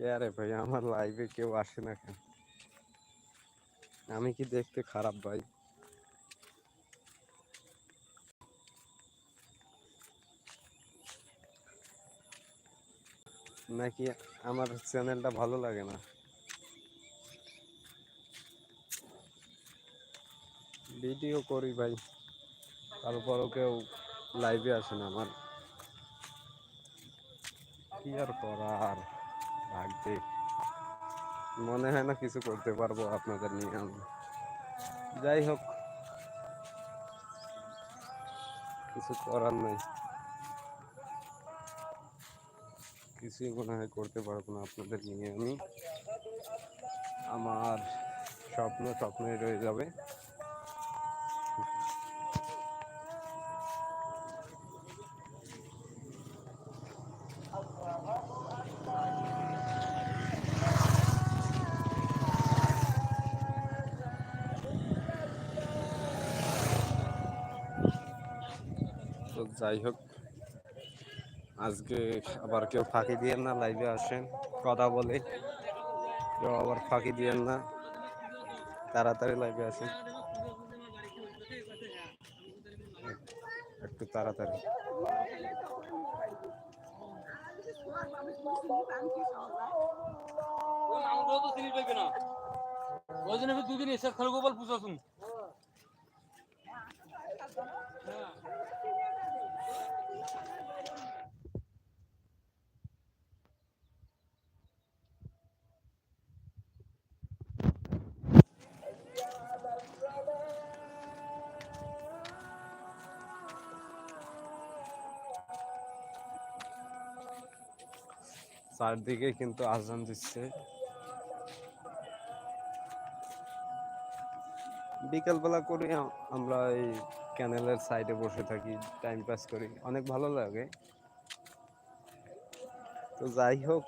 কে আরে ভাই, আমার লাইভে কেউ আসে না কেন? আমি কি দেখতে খারাপ ভাই? নাকি আমার চ্যানেলটা ভালো লাগে না? ভিডিও করি ভাই, তারপরও কেউ লাইভে আসে না আমার। কি আর করার? ভাগ্যে মনে হয় না কিছু করতে পারব আপনাদের নিয়ে আমি। যাই হোক, কিছু করার নেই। কিছুই মনে হয় করতে পারব না আপনাদের নিয়ে আমি। আমার স্বপ্ন স্বপ্নই রয়ে যাবে। তো যাই হোক, আজকে আবার কেউ ফাঁকি দিয়েন না লাইভে আসেন, কথা বলে। কেউ আবার ফাঁকি দিয়েন না, তাড়াতাড়ি লাইভে আসেন। একটু তাড়াতাড়ি। দুদিন এসে খেলব বল পুষো চারদিকে কিন্তু আজান দিচ্ছে। বিকালবেলা করি আমরা এই ক্যানেলের সাইডে বসে থাকি টাইম পাস করি। অনেক ভালো লাগে। তো যাই হোক,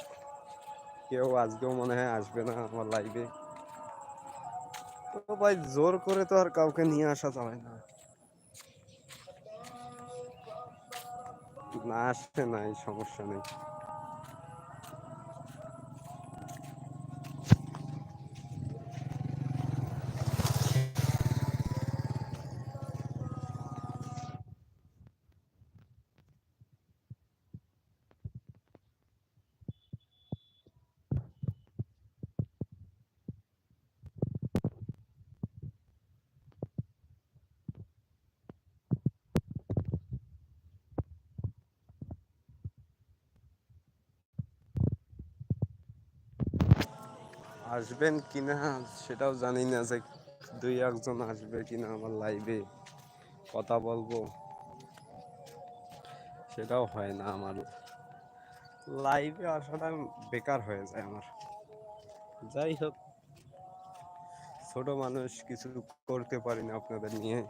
কেউ আজকেও মনে হয় আসবে না আমার লাইভে তো ভাই, জোর করে তো আর কাউকে নিয়ে আসা যাবে না। না আসছে না এই সমস্যা নেই। আসবেন কিনা সেটাও জানি না যে দুই একজন আসবে কিনা আমার লাইভে কথা বলব। সেটাও হয় না আমার। লাইভে আসাটা বেকার হয়ে যায় আমার। যাই হোক, ছোট মানুষ কিছু করতে পারি না আপনাদের নিয়ে,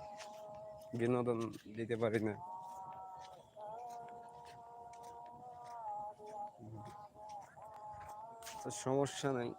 বিনোদন দিতে পারি না। সমস্যা নাই।